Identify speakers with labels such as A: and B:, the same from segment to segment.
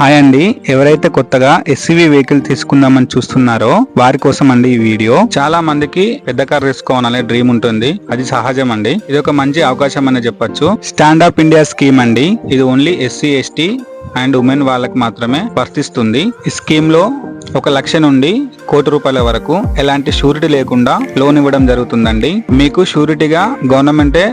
A: Hi అండి. ఎవరైతే కొత్తగా ఎస్సీవీ వెహికల్ తీసుకుందామని చూస్తున్నారో వారి కోసం అండి ఈ వీడియో. చాలా మందికి పెద్ద కార్ తీసుకోవాలనే డ్రీమ్ ఉంటుంది. అది సహజం అండి. ఇది ఒక మంచి అవకాశం అని చెప్పొచ్చు. స్టాండ్ అప్ ఇండియా స్కీమ్ అండి. ఇది only SC ST and women వాళ్ళకి మాత్రమే వర్తిస్తుంది. ఈ స్కీమ్లో ఒక లక్ష నుండి కోటి రూపాయల వరకు ఎలాంటి షూరిటీ లేకుండా లోన్ ఇవ్వడం జరుగుతుందండి. మీకు షూరిటీగా గవర్నమెంటే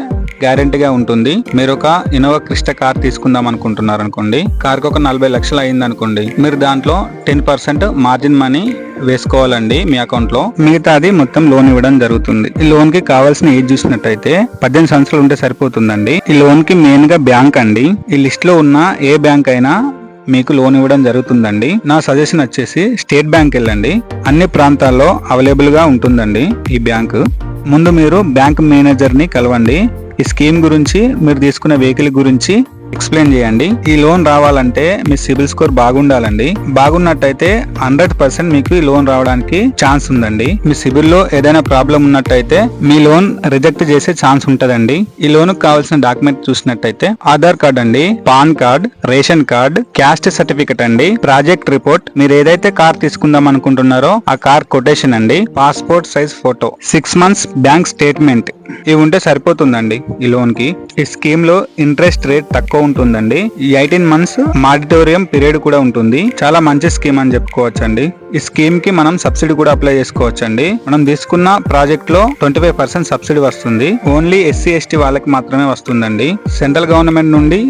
A: గ్యారంటీగా ఉంటుంది. మీరు ఒక ఇన్నోవా క్రిస్ట కార్ తీసుకుందాం అనుకుంటున్నారు అనుకోండి. కార్కి ఒక నలభై లక్షలు అయింది అనుకోండి. మీరు దాంట్లో టెన్ పర్సెంట్ మార్జిన్ మనీ వేసుకోవాలండి మీ అకౌంట్లో మిగతాది మొత్తం లోన్ ఇవ్వడం జరుగుతుంది. ఈ లోన్కి కావాల్సిన ఏజ్ చూసినట్టయితే పద్దెనిమిది సంవత్సరాలు ఉంటే సరిపోతుందండి. ఈ లోన్కి మెయిన్గా బ్యాంక్ అండి. ఈ లిస్ట్లో ఉన్న ఏ బ్యాంక్ అయినా మీకు లోన్ ఇవ్వడం జరుగుతుందండి. నా సజెషన్ వచ్చేసి స్టేట్ బ్యాంక్ వెళ్ళండి. అన్ని ప్రాంతాల్లో అవైలబుల్గా ఉంటుందండి ఈ బ్యాంకు. ముందు మీరు బ్యాంక్ మేనేజర్ని కలవండి. ఈ స్కీమ్ గురించి మీరు తీసుకున్న వెహికల్ గురించి ఎక్స్ప్లెయిన్ చేయండి. ఈ లోన్ రావాలంటే మీ సిబిల్ స్కోర్ బాగుండాలండి. బాగున్నట్టయితే హండ్రెడ్ పర్సెంట్ మీకు ఈ లోన్ రావడానికి ఛాన్స్ ఉందండి. మీ సిబిల్లో ఏదైనా ప్రాబ్లం ఉన్నట్టయితే మీ లోన్ రిజెక్ట్ చేసే ఛాన్స్ ఉంటదండి. ఈ లోన్ కావాల్సిన డాక్యుమెంట్ చూసినట్టయితే ఆధార్ కార్డ్ అండి PAN card ration card caste certificate అండి ప్రాజెక్ట్ రిపోర్ట్. మీరు ఏదైతే కార్ తీసుకుందాం అనుకుంటున్నారో ఆ కార్ కొటేషన్ అండి passport size photo six months bank statement. ఇవి ఉంటే సరిపోతుందండి ఈ లోన్కి ఈ స్కీమ్లో ఇంట్రెస్ట్ రేట్ తక్కువ ఉంటుందండి. ఈ ఎయిటీన్ మంత్స్ మాడిటోరియం పీరియడ్ కూడా ఉంటుంది. చాలా మంచి స్కీమ్ అని చెప్పుకోవచ్చండి. ఈ స్కీమ్కి మనం సబ్సిడీ కూడా అప్లై చేసుకోవచ్చండి. మనం తీసుకున్న ప్రాజెక్ట్లో ట్వంటీ ఫైవ్ పర్సెంట్ సబ్సిడీ వస్తుంది. ఓన్లీ ఎస్సీ ఎస్టీ వాళ్ళకి మాత్రమే వస్తుందండి. సెంట్రల్ గవర్నమెంట్ నుండి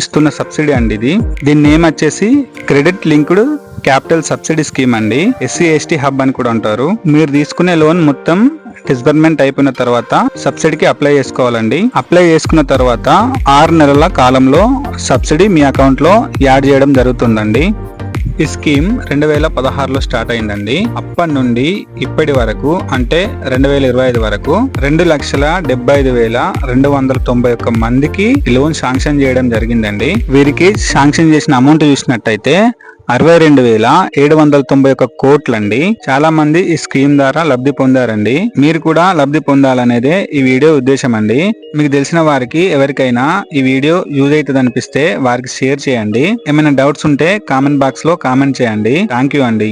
A: ఇస్తున్న సబ్సిడీ అండి ఇది. దీని నేమ్ వచ్చేసి credit linked capital subsidy scheme అండి. ఎస్సీ ఎస్టీ హబ్ అని కూడా అంటారు. మీరు తీసుకునే లోన్ మొత్తం డిస్బర్మెంట్ అయిపోయిన తర్వాత సబ్సిడీకి అప్లై చేసుకోవాలండి. అప్లై చేసుకున్న తర్వాత ఆరు నెలల కాలంలో సబ్సిడీ మీ అకౌంట్లో యాడ్ చేయడం జరుగుతుందండి. ఈ స్కీమ్ రెండు వేల పదహారులో స్టార్ట్ అయిందండి. అప్పటి నుండి ఇప్పటి వరకు అంటే రెండు వేల ఇరవై ఐదు వరకు రెండు లక్షల డెబ్బై ఐదు వేల రెండు వందల తొంభై ఒక్క మందికి లోన్ శాంక్షన్ చేయడం జరిగిందండి. వీరికి శాంక్షన్ చేసిన అమౌంట్ చూసినట్టయితే అరవై రెండు వేల ఏడు వందల తొంభై ఒక కోట్లండి. చాలా మంది ఈ స్కీమ్ ద్వారా లబ్ధి పొందారండి. మీరు కూడా లబ్ధి పొందాలనేదే ఈ వీడియో ఉద్దేశం అండి మీకు తెలిసిన వారికి ఎవరికైనా ఈ వీడియో యూజ్ అవుతుంది అనిపిస్తే వారికి షేర్ చేయండి. ఏమైనా డౌట్స్ ఉంటే కామెంట్ బాక్స్లో కామెంట్ చేయండి. థ్యాంక్ యూ అండి.